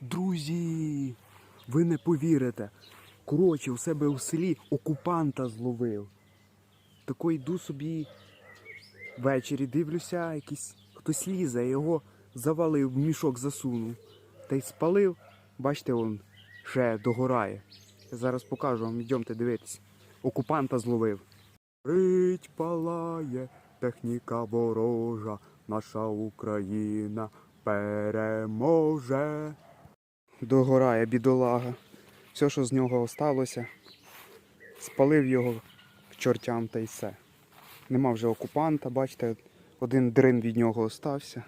Друзі, ви не повірите. Коротше, у себе у селі окупанта зловив. Тако йду собі ввечері, дивлюся, якийсь хтось лізе, його завалив, в мішок засунув. Та й спалив. Бачите, он ще догорає. Я зараз покажу вам, йдемте дивитись. Окупанта зловив. Рить палає, техніка ворожа, наша Україна переможе. Догорає бідолага. Все, що з нього осталося, спалив його к чортям та й все. Нема вже окупанта, бачите, один дрин від нього остався.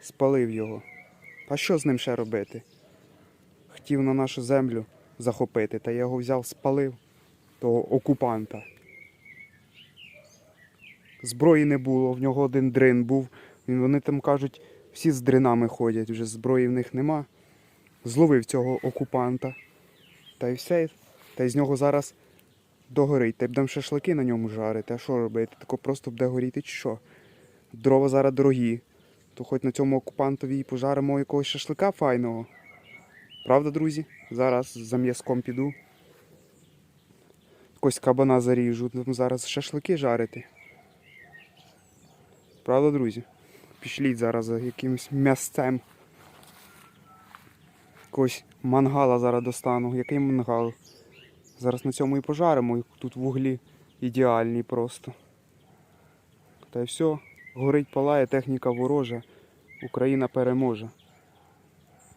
Спалив його. А що з ним ще робити? Хотів на нашу землю захопити, та я його взяв, спалив того окупанта. Зброї не було, в нього один дрин був. Вони там кажуть, всі з дринами ходять, вже зброї в них нема. Зловив цього окупанта. Та й все. Та й з нього зараз догорить. Та й будемо шашлики на ньому жарити. А що робити? Тако просто буде горіти чи що? Дрова зараз дорогі. То хоч на цьому окупантові і пожаримо якогось шашлика файного. Правда, друзі? Зараз за м'язком піду. Якось кабана заріжу, зараз шашлики жарити. Правда, друзі? Пішліть зараз за якимось м'ясцем. Якогось мангала зараз достану. Який мангал? Зараз на цьому і пожаримо. Тут вуглі ідеальні просто. Та й все. Горить палає, техніка ворожа. Україна переможе.